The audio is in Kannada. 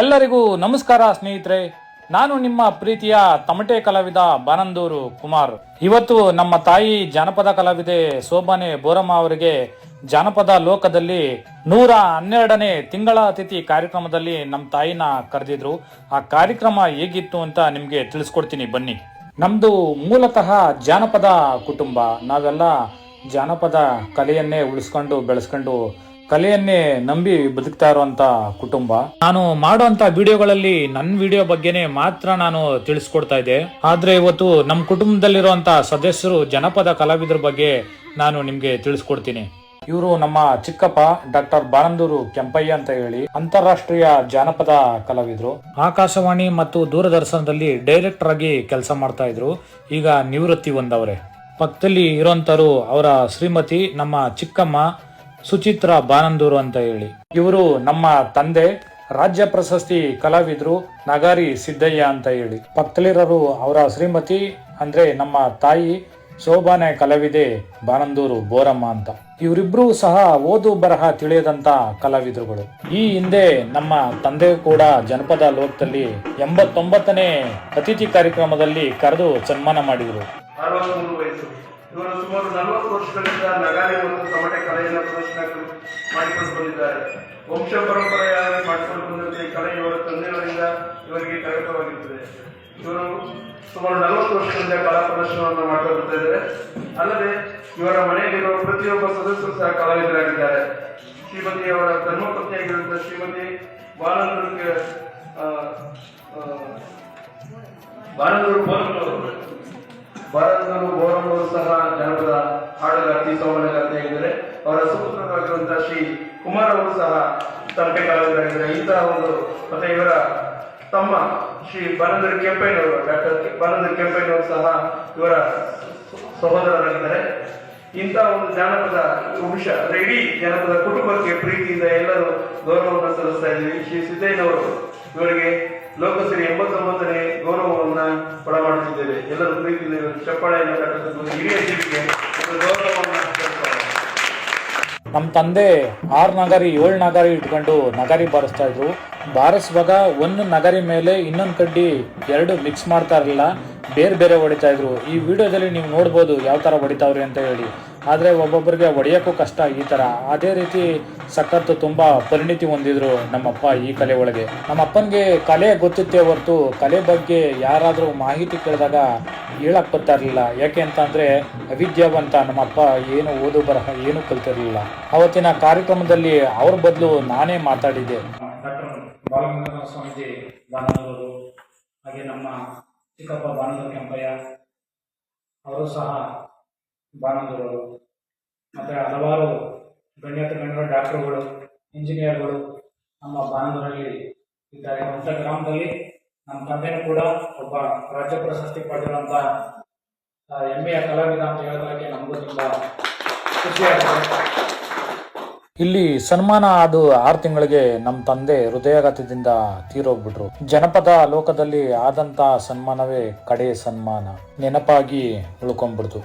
ಎಲ್ಲರಿಗೂ ನಮಸ್ಕಾರ ಸ್ನೇಹಿತರೆ. ನಾನು ನಿಮ್ಮ ಪ್ರೀತಿಯ ತಮಟೆ ಕಲಾವಿದ ಬಾನಂದೂರು ಕುಮಾರ್. ಇವತ್ತು ನಮ್ಮ ತಾಯಿ ಜಾನಪದ ಕಲಾವಿದೆ ಶೋಭಾನೆ ಬೋರಮ್ಮ ಅವರಿಗೆ ಜಾನಪದ ಲೋಕದಲ್ಲಿ ನೂರ ಹನ್ನೆರಡನೇ ತಿಂಗಳ ಅತಿಥಿ ಕಾರ್ಯಕ್ರಮದಲ್ಲಿ ನಮ್ಮ ತಾಯಿನ ಕರೆದಿದ್ರು. ಆ ಕಾರ್ಯಕ್ರಮ ಹೇಗಿತ್ತು ಅಂತ ನಿಮಗೆ ತಿಳಿಸ್ಕೊಡ್ತೀನಿ, ಬನ್ನಿ. ನಮ್ದು ಮೂಲತಃ ಜಾನಪದ ಕುಟುಂಬ. ನಾವೆಲ್ಲ ಜಾನಪದ ಕಲೆಯನ್ನೇ ಉಳಿಸ್ಕೊಂಡು, ಬೆಳೆಸ್ಕೊಂಡು ಕಲೆಯನ್ನೇ ನಂಬಿ ಬದುಕ್ತಾ ಇರುವಂತ ಕುಟುಂಬ. ನಾನು ಮಾಡುವಂತ ವಿಡಿಯೋಗಳಲ್ಲಿ ನನ್ನ ವಿಡಿಯೋ ಬಗ್ಗೆನೇ ಮಾತ್ರ ನಾನು ತಿಳಿಸ್ಕೊಡ್ತಾ ಇದ್ದೆ. ಆದ್ರೆ ಇವತ್ತು ನಮ್ಮ ಕುಟುಂಬದಲ್ಲಿರುವಂತ ಸದಸ್ಯರು ಜನಪದ ಕಲಾವಿದರ ಬಗ್ಗೆ ನಾನು ನಿಮ್ಗೆ ತಿಳಿಸ್ಕೊಡ್ತೀನಿ. ಇವರು ನಮ್ಮ ಚಿಕ್ಕಪ್ಪ ಡಾಕ್ಟರ್ ಬಾನಂದೂರು ಕೆಂಪಯ್ಯ ಅಂತ ಹೇಳಿ ಅಂತಾರಾಷ್ಟ್ರೀಯ ಜಾನಪದ ಕಲಾವಿದರು. ಆಕಾಶವಾಣಿ ಮತ್ತು ದೂರದರ್ಶನದಲ್ಲಿ ಡೈರೆಕ್ಟರ್ ಆಗಿ ಕೆಲಸ ಮಾಡ್ತಾ ಇದ್ರು. ಈಗ ನಿವೃತ್ತಿ ಹೊಂದವ್ರೆ. ಪಕ್ಕದಲ್ಲಿ ಇರೋಂತರು ಅವರ ಶ್ರೀಮತಿ ನಮ್ಮ ಚಿಕ್ಕಮ್ಮ ಸುಚಿತ್ರ ಬಾನಂದೂರು ಅಂತ ಹೇಳಿ. ಇವರು ನಮ್ಮ ತಂದೆ, ರಾಜ್ಯ ಪ್ರಶಸ್ತಿ ಕಲಾವಿದ್ರು ನಗಾರಿ ಸಿದ್ದಯ್ಯ ಅಂತ ಹೇಳಿ. ಪಕ್ತಲಿರರು ಅವರ ಶ್ರೀಮತಿ, ಅಂದ್ರೆ ನಮ್ಮ ತಾಯಿ ಶೋಭಾನೆ ಕಲಾವಿದೆ ಬಾನಂದೂರು ಬೋರಮ್ಮ ಅಂತ. ಇವರಿಬ್ರು ಸಹ ಓದು ಬರಹ ತಿಳಿಯದಂತ ಕಲಾವಿದರುಗಳು. ಈ ಹಿಂದೆ ನಮ್ಮ ತಂದೆ ಕೂಡ ಜನಪದ ಲೋಕದಲ್ಲಿ ಎಂಬತ್ತೊಂಬತ್ತನೇ ಅತಿಥಿ ಕಾರ್ಯಕ್ರಮದಲ್ಲಿ ಕರೆದು ಸನ್ಮಾನ ಮಾಡಿದರು. ಇವರು ಸುಮಾರು ನಲವತ್ತು ವರ್ಷಗಳಿಂದ ನಗಾರಿ ಮತ್ತು ತಮಟೆ ಕಲೆಯನ್ನು ಪ್ರದರ್ಶನ ಮಾಡಿಕೊಂಡು ಬಂದಿದ್ದಾರೆ. ವಂಶ ಪರಂಪರೆಯಾಗಿ ಮಾಡಿಕೊಂಡು ಬಂದಂತೆ ಕಲೆ ಇವರ ತಂದೆಗಳಿಂದ ಇವರಿಗೆ ಕರಕವಾಗಿರುತ್ತದೆ ಇವರು ಸುಮಾರು ನಲವತ್ತು ವರ್ಷಗಳಿಂದ ಕಲಾ ಪ್ರದರ್ಶನವನ್ನು ಇದ್ದಾರೆ. ಅಲ್ಲದೆ ಇವರ ಮನೆಯಲ್ಲಿರುವ ಪ್ರತಿಯೊಬ್ಬ ಸದಸ್ಯರು ಸಹ ಕಲಾವಿದರಾಗಿದ್ದಾರೆ. ಶ್ರೀಮತಿ ಅವರ ಧರ್ಮಪತ್ನಿಯಾಗಿರುವಂತಹ ಶ್ರೀಮತಿ ಬಾಲಂದೂರು ಸಹ ಜನಪದ ಹಾಡುಗಾರ್ತಿ ಸೌಮನಗಾರ್ತಿಯಾಗಿದ್ದಾರೆ ಅವರ ಸುಪುತ್ರರಾಗಿರುವಂತಹ ಶ್ರೀ ಕುಮಾರ್ ಅವರು ಸಹ ತಮಟೆ ಕಲಾವಿದರಾಗಿದ್ದಾರೆ ಇಂತಹ ಒಂದು, ಮತ್ತೆ ಇವರ ತಮ್ಮ ಶ್ರೀ ಬನಂದರ್ ಕೆಂಪೇನವರು ಡಾಕ್ಟರ್ ಬನಂದರ್ ಕೆಂಪೇನವರು ಸಹ ಇವರ ಸಹೋದರರಾಗಿದ್ದಾರೆ. ಇಂತಹ ಒಂದು ಜಾನಪದ ವಂಶ ಇಡೀ ಜಾನಪದ ಕುಟುಂಬಕ್ಕೆ ಪ್ರೀತಿಯಿಂದ ಎಲ್ಲರೂ ಗೌರವವನ್ನು ಸಲ್ಲಿಸ್ತಾ ಇದ್ದೀವಿ. ಶ್ರೀ ಸಿದ್ದಯ್ಯನವರು ಇವರಿಗೆ ಲೋಕಸರಿ ಎಂಬತ್ತೊಂಬತ್ತನೇ ಗೌರವವನ್ನ ಕೊಡಮಾಡುತ್ತಿದ್ದೇವೆ ಎಲ್ಲರೂ ಪ್ರೀತಿಯಿಂದ ಚಪ್ಪಾಳೆಯನ್ನು ಕಟ್ಟುತ್ತದೆ ಹಿರಿಯ ಜೀವಿಗೆ ಸಲ್ಲಿಸ್ತಾರೆ. ನಮ್ಮ ತಂದೆ ಆರು ನಗರಿ, ಏಳು ನಗಾರಿ ಇಟ್ಕೊಂಡು ನಗಾರಿ ಬಾರಿಸ್ತಾ ಇದ್ರು. ಬಾರಿಸುವಾಗ ಒಂದು ನಗಾರಿ ಮೇಲೆ ಇನ್ನೊಂದು ಕಡ್ಡಿ ಎರಡು ಮಿಕ್ಸ್ ಮಾಡ್ತಾ ಇರಲಿಲ್ಲ. ಬೇರೆ ಬೇರೆ ಹೊಡಿತಾ ಇದ್ರು. ಈ ವಿಡಿಯೋದಲ್ಲಿ ನೀವು ನೋಡ್ಬೋದು ಯಾವ ಥರ ಹೊಡಿತಾವ್ರಿ ಅಂತ ಹೇಳಿ. ಆದರೆ ಒಬ್ಬೊಬ್ಬರಿಗೆ ಹೊಡೆಯೋಕ್ಕೂ ಕಷ್ಟ ಈ ಥರ ಅದೇ ರೀತಿ ಸಖತ್ತು ತುಂಬ ಪರಿಣಿತಿ ಹೊಂದಿದ್ರು ನಮ್ಮಪ್ಪ ಈ ಕಲೆ ಒಳಗೆ. ನಮ್ಮ ಅಪ್ಪನಿಗೆ ಕಲೆ ಗೊತ್ತಿತ್ತೇ ಹೊರತು ಕಲೆ ಬಗ್ಗೆ ಯಾರಾದರೂ ಮಾಹಿತಿ ಕೇಳಿದಾಗ ಹೇಳಕ್ ಬರ್ತಾ ಇರಲಿಲ್ಲ. ಯಾಕೆ ಅಂತಂದರೆ ಅವಿದ್ಯಾವಂತ ನಮ್ಮಪ್ಪ ಏನು ಓದು ಬರಹ ಏನು ಕಲ್ತಿರಲಿಲ್ಲ. ಅವತ್ತಿನ ಕಾರ್ಯಕ್ರಮದಲ್ಲಿ ಅವ್ರ ಬದಲು ನಾನೇ ಮಾತಾಡಿದ್ದೆ. ಸ್ವಾಮೀಜಿ ಹಾಗೆ ನಮ್ಮ ಚಿಕ್ಕಪ್ಪ ಬಾನಂದ ಕೆಂಪಯ್ಯ ಅವರು ಸಹ ಬಾನಂದೂರವರು ಮತ್ತು ಹಲವಾರು ಗಣ್ಯತ ಗಣ್ಯರ, ಡಾಕ್ಟರ್ಗಳು, ಇಂಜಿನಿಯರ್ಗಳು ನಮ್ಮ ಬಾನಂದರಲ್ಲಿ ಇದ್ದಾರೆ. ಅಂತ ಗ್ರಾಮದಲ್ಲಿ ನಮ್ಮ ತಂದೆನೂ ಕೂಡ ಒಬ್ಬ ರಾಜ್ಯ ಪ್ರಶಸ್ತಿ ಪಡೆದಿರುವಂಥ ಹೆಮ್ಮೆಯ ಕಲಾವಿದ ಅಂತ ಹೇಳೋದಕ್ಕೆ ನಮಗೂ ತುಂಬ ಖುಷಿಯಾಗುತ್ತೆ ಇಲ್ಲಿ ಸನ್ಮಾನ ಅದು ಆರು ತಿಂಗಳಿಗೆ ನಮ್ಮ ತಂದೆ ಹೃದಯಾಘಾತದಿಂದ ತೀರೋಗ್ಬಿಟ್ರು. ಜನಪದ ಲೋಕದಲ್ಲಿ ಆದಂತ ಸನ್ಮಾನವೇ ಕಡೆಯ ಸನ್ಮಾನ. ನೆನಪಾಗಿ ಉಳ್ಕೊಂಡ್ಬಿಡ್ತು.